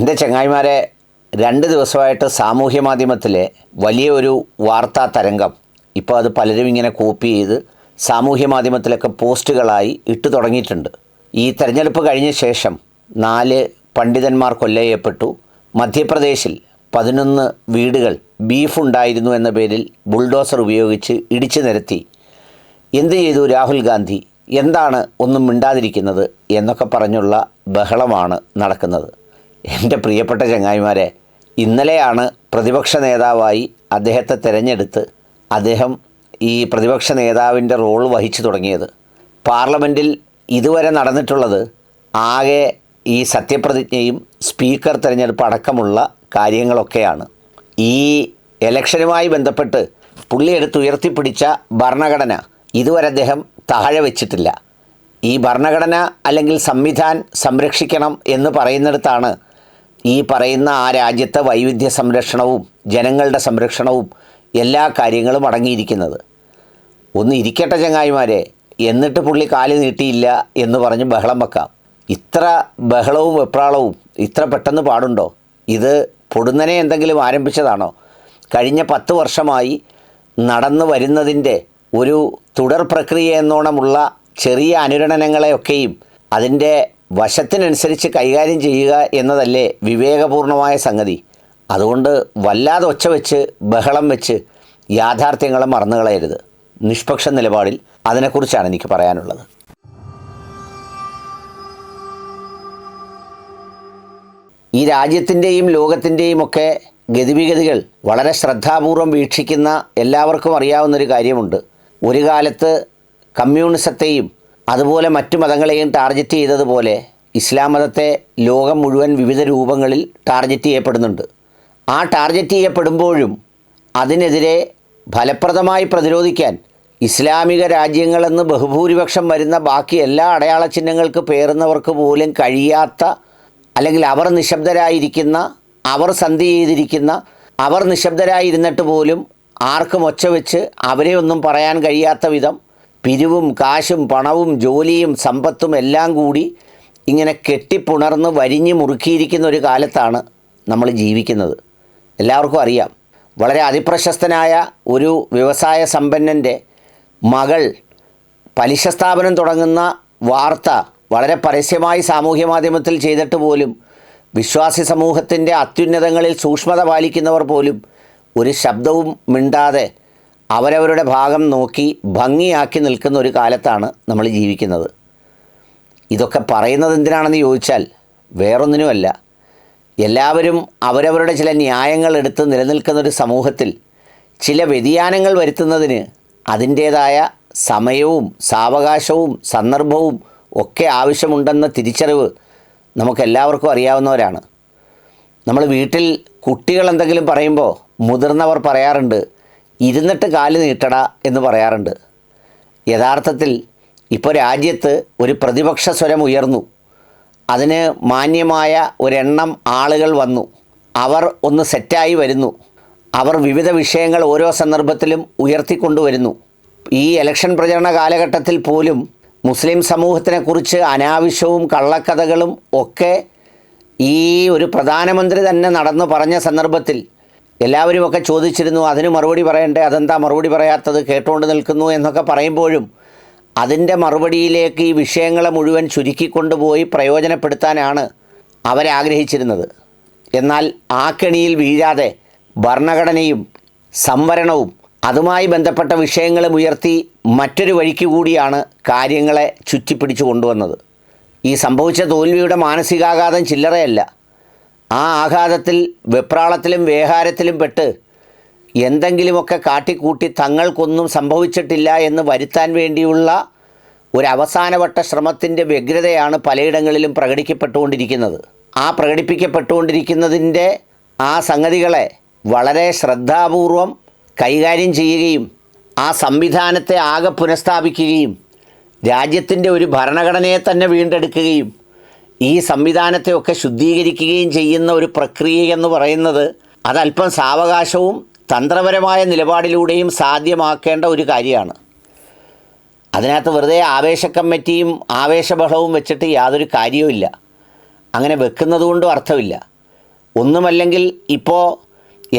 എന്റെ ചങ്ങായിമാരെ രണ്ട് ദിവസമായിട്ട് സാമൂഹ്യ മാധ്യമത്തിലെ വലിയ ഒരു വാർത്താ തരംഗം. ഇപ്പോൾ അത് പലരും ഇങ്ങനെ കോപ്പി ചെയ്ത് സാമൂഹ്യ മാധ്യമത്തിലൊക്കെ പോസ്റ്റുകളായി ഇട്ടു തുടങ്ങിയിട്ടുണ്ട്. ഈ തെരഞ്ഞെടുപ്പ് കഴിഞ്ഞ ശേഷം നാല് പണ്ഡിതന്മാർ കൊല്ലയ്യപ്പെട്ടു മധ്യപ്രദേശിൽ പതിനൊന്ന് വീടുകൾ ബീഫ് ഉണ്ടായിരുന്നു എന്ന പേരിൽ ബുൾഡോസർ ഉപയോഗിച്ച് ഇടിച്ചു നിരത്തി. എന്ത് ചെയ്തു രാഹുൽ ഗാന്ധി? എന്താണ് ഒന്നും മിണ്ടാതിരിക്കുന്നത് എന്നൊക്കെ പറഞ്ഞുള്ള ബഹളമാണ് നടക്കുന്നത്. എന്റെ പ്രിയപ്പെട്ട ചങ്ങായിമാരെ ഇന്നലെയാണ് പ്രതിപക്ഷ നേതാവായി അദ്ദേഹത്തെ തിരഞ്ഞെടുത്ത് അദ്ദേഹം ഈ പ്രതിപക്ഷ നേതാവിന്റെ റോൾ വഹിച്ചു തുടങ്ങിയത്. പാർലമെന്റിൽ ഇതുവരെ നടന്നിട്ടുള്ളത് ആകെ ഈ സത്യപ്രതിജ്ഞയും സ്പീക്കർ തിരഞ്ഞെടുപ്പ് അടക്കമുള്ള കാര്യങ്ങളൊക്കെയാണ്. ഈ ഇലക്ഷനുമായി ബന്ധപ്പെട്ട് പുള്ളി എടുത്ത് ഉയർത്തിപ്പിടിച്ച ഭരണഘടന ഇതുവരെ അദ്ദേഹം താഴെ വെച്ചിട്ടില്ല. ഈ ഭരണഘടന അല്ലെങ്കിൽ സംവിധാൻ സംരക്ഷിക്കണം എന്ന് പറയുന്നിടത്താണ് ഈ പറയുന്ന ആ രാജ്യത്തെ വൈവിധ്യ സംരക്ഷണവും ജനങ്ങളുടെ സംരക്ഷണവും എല്ലാ കാര്യങ്ങളും അടങ്ങിയിരിക്കുന്നത്. ഒന്ന് ഇരിക്കട്ടെ ചങ്ങായിമാരെ എന്നിട്ട് പുള്ളി കാൽ നീട്ടിയില്ല എന്ന് പറഞ്ഞ് ബഹളം വെക്കാം. ഇത്ര ബഹളവും വെപ്രാളവും ഇത്ര പെട്ടെന്ന് പാടുണ്ടോ? ഇത് പൊടുന്നനെ എന്തെങ്കിലും ആരംഭിച്ചതാണോ? കഴിഞ്ഞ പത്ത് വർഷമായി നടന്നു വരുന്നതിന്റെ ഒരു തുടർ പ്രക്രിയ എന്നോണമുള്ള ചെറിയ അനുരണനങ്ങളെയൊക്കെയും അതിന്റെ വശത്തിനനുസരിച്ച് കൈകാര്യം ചെയ്യുക എന്നതല്ലേ വിവേകപൂർണമായ സംഗതി. അതുകൊണ്ട് വല്ലാതെ ഒച്ച വെച്ച് ബഹളം വെച്ച് യാഥാർത്ഥ്യങ്ങളെ മറന്നുകളയരുത് നിഷ്പക്ഷ നിലപാടിൽ അതിനെക്കുറിച്ചാണ് എനിക്ക് പറയാനുള്ളത്. ഈ രാജ്യത്തിന്റെയും ലോകത്തിന്റെയും ഒക്കെ ഗതിവിഗതികൾ വളരെ ശ്രദ്ധാപൂർവം വീക്ഷിക്കുന്ന എല്ലാവർക്കും അറിയാവുന്നൊരു കാര്യമുണ്ട്. ഒരു കാലത്ത് കമ്മ്യൂണിസത്തെയും അതുപോലെ മറ്റു മതങ്ങളെയും ടാർഗറ്റ് ചെയ്തതുപോലെ ഇസ്ലാം മതത്തെ ലോകം മുഴുവൻ വിവിധ രൂപങ്ങളിൽ ടാർഗറ്റ് ചെയ്യപ്പെടുന്നുണ്ട്. ആ ടാർഗറ്റ് ചെയ്യപ്പെടുമ്പോഴും അതിനെതിരെ ഫലപ്രദമായി പ്രതിരോധിക്കാൻ ഇസ്ലാമിക രാജ്യങ്ങളെന്ന് ബഹുഭൂരിപക്ഷം വരുന്ന ബാക്കി എല്ലാ അടയാള ചിഹ്നങ്ങൾക്ക് പേറുന്നവർക്ക് പോലും കഴിയാത്ത അല്ലെങ്കിൽ അവർ നിശബ്ദരായിരിക്കുന്ന അവർ സന്ധി ചെയ്തിരിക്കുന്ന അവർ നിശബ്ദരായിരുന്നിട്ട് പോലും ആർക്കും ഒച്ച വെച്ച് അവരെ ഒന്നും പറയാൻ കഴിയാത്ത വിധം പിരിവും കാശും പണവും ജോലിയും സമ്പത്തും എല്ലാം കൂടി ഇങ്ങനെ കെട്ടിപ്പുണർന്ന് വരിഞ്ഞു മുറുക്കിയിരിക്കുന്ന ഒരു കാലത്താണ് നമ്മൾ ജീവിക്കുന്നത്. എല്ലാവർക്കും അറിയാം. വളരെ അതിപ്രശസ്തനായ ഒരു വ്യവസായ സമ്പന്നന്റെ മകൾ പലിശ സ്ഥാപനം തുടങ്ങുന്ന വാർത്ത വളരെ പരസ്യമായി സാമൂഹ്യ മാധ്യമത്തിൽ ചെയ്തിട്ട് പോലും വിശ്വാസി സമൂഹത്തിന്റെ അത്യുന്നതങ്ങളിൽ സൂക്ഷ്മത പാലിക്കുന്നവർ പോലും ഒരു ശബ്ദവും മിണ്ടാതെ അവരവരുടെ ഭാഗം നോക്കി ഭംഗിയാക്കി നിൽക്കുന്ന ഒരു കാലത്താണ് നമ്മൾ ജീവിക്കുന്നത്. ഇതൊക്കെ പറയുന്നത് എന്തിനാണെന്ന് ചോദിച്ചാൽ വേറൊന്നിനുമല്ല. എല്ലാവരും അവരവരുടെ ചില ന്യായങ്ങൾ എടുത്ത് നിലനിൽക്കുന്ന ഒരു സമൂഹത്തിൽ ചില വ്യതിയാനങ്ങൾ വരുത്തുന്നതിന് അതിന്റേതായ സമയവും സാവകാശവും സന്ദർഭവും ഒക്കെ ആവശ്യമുണ്ടെന്ന തിരിച്ചറിവ് നമുക്കെല്ലാവർക്കും അറിയാവുന്നവരാണ്. നമ്മൾ വീട്ടിൽ കുട്ടികൾ എന്തെങ്കിലും പറയുമ്പോൾ മുതിർന്നവർ പറയാറുണ്ട് ഇരുന്നിട്ട് കാൽ നീട്ടട എന്ന് പറയാറുണ്ട്. യഥാർത്ഥത്തിൽ ഇപ്പോൾ രാജ്യത്ത് ഒരു പ്രതിപക്ഷ സ്വരം ഉയർന്നു. അതിന് മാന്യമായ ഒരെണ്ണം ആളുകൾ വന്നു. അവർ ഒന്ന് സെറ്റായി വരുന്നു. അവർ വിവിധ വിഷയങ്ങൾ ഓരോ സന്ദർഭത്തിലും ഉയർത്തിക്കൊണ്ടുവരുന്നു. ഈ ഇലക്ഷൻ പ്രചരണ കാലഘട്ടത്തിൽ പോലും മുസ്ലിം സമൂഹത്തിനെക്കുറിച്ച് അനാവശ്യവും കള്ളക്കഥകളും ഒക്കെ ഈ ഒരു പ്രധാനമന്ത്രി തന്നെ നടന്നു പറഞ്ഞ സന്ദർഭത്തിൽ എല്ലാവരും ഒക്കെ ചോദിച്ചിരുന്നു അതിന് മറുപടി പറയണ്ടേ? അതെന്താ മറുപടി പറയാത്തത്? കേട്ടുകൊണ്ട് നിൽക്കുന്നു എന്നൊക്കെ പറയുമ്പോഴും അതിന്റെ മറുപടിയിലേക്ക് ഈ വിഷയങ്ങളെ മുഴുവൻ ചുരുക്കിക്കൊണ്ടുപോയി പ്രയോജനപ്പെടുത്താനാണ് അവരാഗ്രഹിച്ചിരുന്നത്. എന്നാൽ ആ കെണിയിൽ വീഴാതെ ഭരണഘടനയും സംവരണവും അതുമായി ബന്ധപ്പെട്ട വിഷയങ്ങളും ഉയർത്തി മറ്റൊരു വഴിക്ക് കൂടിയാണ് കാര്യങ്ങളെ ചുറ്റിപ്പിടിച്ചു കൊണ്ടുവന്നത്. ഈ സംഭവിച്ച തോൽവിയുടെ മാനസികാഘാതം ചില്ലറയല്ല. ആ ആഘാതത്തിൽ വെപ്രാളത്തിലും വേഹാരത്തിലും പെട്ട് എന്തെങ്കിലുമൊക്കെ കാട്ടിക്കൂട്ടി തങ്ങൾക്കൊന്നും സംഭവിച്ചിട്ടില്ല എന്ന് വരുത്താൻ വേണ്ടിയുള്ള ഒരു അവസാനവട്ട ശ്രമത്തിന്റെ വ്യഗ്രതയാണ് പലയിടങ്ങളിലും പ്രകടിക്കപ്പെട്ടുകൊണ്ടിരിക്കുന്നത്. ആ പ്രകടിപ്പിക്കപ്പെട്ടുകൊണ്ടിരിക്കുന്നതിന്റെ ആ സംഗതികളെ വളരെ ശ്രദ്ധാപൂർവം കൈകാര്യം ചെയ്യുകയും ആ സംവിധാനത്തെ ആകെ പുനഃസ്ഥാപിക്കുകയും രാജ്യത്തിന്റെ ഒരു ഭരണഘടനയെ തന്നെ വീണ്ടെടുക്കുകയും ഈ സംവിധാനത്തെയൊക്കെ ശുദ്ധീകരിക്കുകയും ചെയ്യുന്ന ഒരു പ്രക്രിയ എന്ന് പറയുന്നത് അതല്പം സാവകാശവും തന്ത്രപരമായ നിലപാടിലൂടെയും സാധ്യമാക്കേണ്ട ഒരു കാര്യമാണ്. അതിനകത്ത് വെറുതെ ആവേശ കമ്മിറ്റിയും ആവേശബഹളവും വെച്ചിട്ട് യാതൊരു കാര്യവുമില്ല അങ്ങനെ വെക്കുന്നതുകൊണ്ടും അർത്ഥമില്ല. ഒന്നുമല്ലെങ്കിൽ ഇപ്പോൾ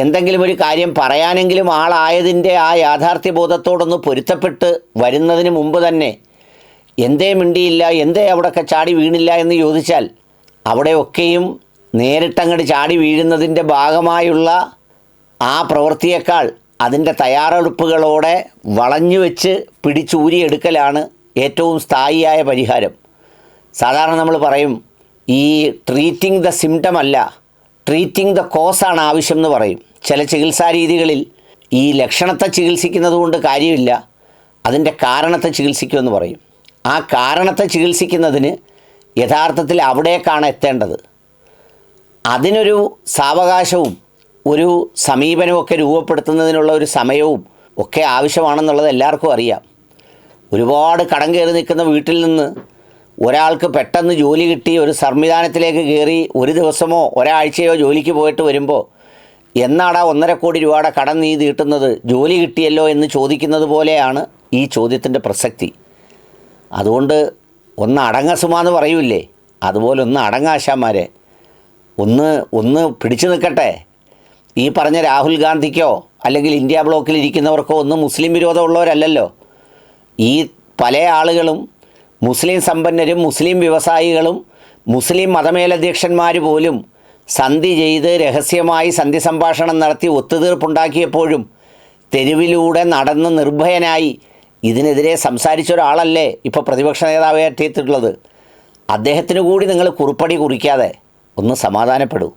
എന്തെങ്കിലും ഒരു കാര്യം പറയാനെങ്കിലും ആളായതിന്റെ ആ യാഥാർത്ഥ്യബോധത്തോടൊന്ന് പൊരുത്തപ്പെട്ട് വരുന്നതിന് മുമ്പ് തന്നെ എന്തേ മിണ്ടിയില്ല എന്തേ അവിടെയൊക്കെ ചാടി വീണില്ല എന്ന് ചോദിച്ചാൽ അവിടെയൊക്കെയും നേരിട്ടങ്ങോട്ട് ചാടി വീഴുന്നതിന്റെ ഭാഗമായുള്ള ആ പ്രവൃത്തിയേക്കാൾ അതിന്റെ തയ്യാറെടുപ്പുകളോടെ വളഞ്ഞു വെച്ച് പിടിച്ചൂരിയെടുക്കലാണ് ഏറ്റവും സ്ഥായിയായ പരിഹാരം. സാധാരണ നമ്മൾ പറയും ഈ ട്രീറ്റിംഗ് ദ സിംറ്റം അല്ല ട്രീറ്റിംഗ് ദ കോസാണ് ആവശ്യം എന്ന് പറയും. ചില ചികിത്സാ രീതികളിൽ ഈ ലക്ഷണത്തെ ചികിത്സിക്കുന്നത് കൊണ്ട് കാര്യമില്ല അതിന്റെ കാരണത്തെ ചികിത്സിക്കുമെന്ന് പറയും. ആ കാരണത്തെ ചികിത്സിക്കുന്നതിന് യഥാർത്ഥത്തിൽ അവിടേക്കാണ് എത്തേണ്ടത്. അതിനൊരു സാവകാശവും ഒരു സമീപനമൊക്കെ രൂപപ്പെടുത്തുന്നതിനുള്ള ഒരു സമയവും ഒക്കെ ആവശ്യമാണെന്നുള്ളത് എല്ലാവർക്കും അറിയാം. ഒരുപാട് കടം കയറി നിൽക്കുന്ന വീട്ടിൽ നിന്ന് ഒരാൾക്ക് പെട്ടെന്ന് ജോലി കിട്ടി ഒരു സംവിധാനത്തിലേക്ക് കയറി ഒരു ദിവസമോ ഒരാഴ്ചയോ ജോലിക്ക് പോയിട്ട് വരുമ്പോൾ എന്നാടാ ഒന്നര കോടി രൂപയുടെ കടം നീ തീട്ടുന്നത് ജോലി കിട്ടിയല്ലോ എന്ന് ചോദിക്കുന്നത് പോലെയാണ് ഈ ചോദ്യത്തിന്റെ പ്രസക്തി. അതുകൊണ്ട് ഒന്ന് അടങ്ങ സുമ എന്ന് പറയൂലേ അതുപോലെ ഒന്ന് അടങ്ങാശാമാരെ ഒന്ന് ഒന്ന് പിടിച്ചു നിൽക്കട്ടെ. ഈ പറഞ്ഞ രാഹുൽ ഗാന്ധിക്കോ അല്ലെങ്കിൽ ഇന്ത്യ ബ്ലോക്കിൽ ഇരിക്കുന്നവർക്കോ ഒന്നും മുസ്ലിം വിരോധമുള്ളവരല്ലല്ലോ ഈ പല ആളുകളും മുസ്ലിം സമ്പന്നരും മുസ്ലിം വ്യവസായികളും മുസ്ലിം മതമേലധ്യക്ഷന്മാർ പോലും സന്ധി ചെയ്ത് രഹസ്യമായി സന്ധി സംഭാഷണം നടത്തി ഒത്തുതീർപ്പുണ്ടാക്കിയപ്പോഴും തെരുവിലൂടെ നടന്ന് നിർഭയനായി ഇതിനെതിരെ സംസാരിച്ച ഒരാളല്ലേ ഇപ്പോൾ പ്രതിപക്ഷ നേതാവായിട്ടെത്തിയിട്ടുള്ളത് അദ്ദേഹത്തിന് കൂടി നിങ്ങൾ കുറിപ്പടി കുറിക്കാതെ ഒന്ന് സമാധാനപ്പെടൂ.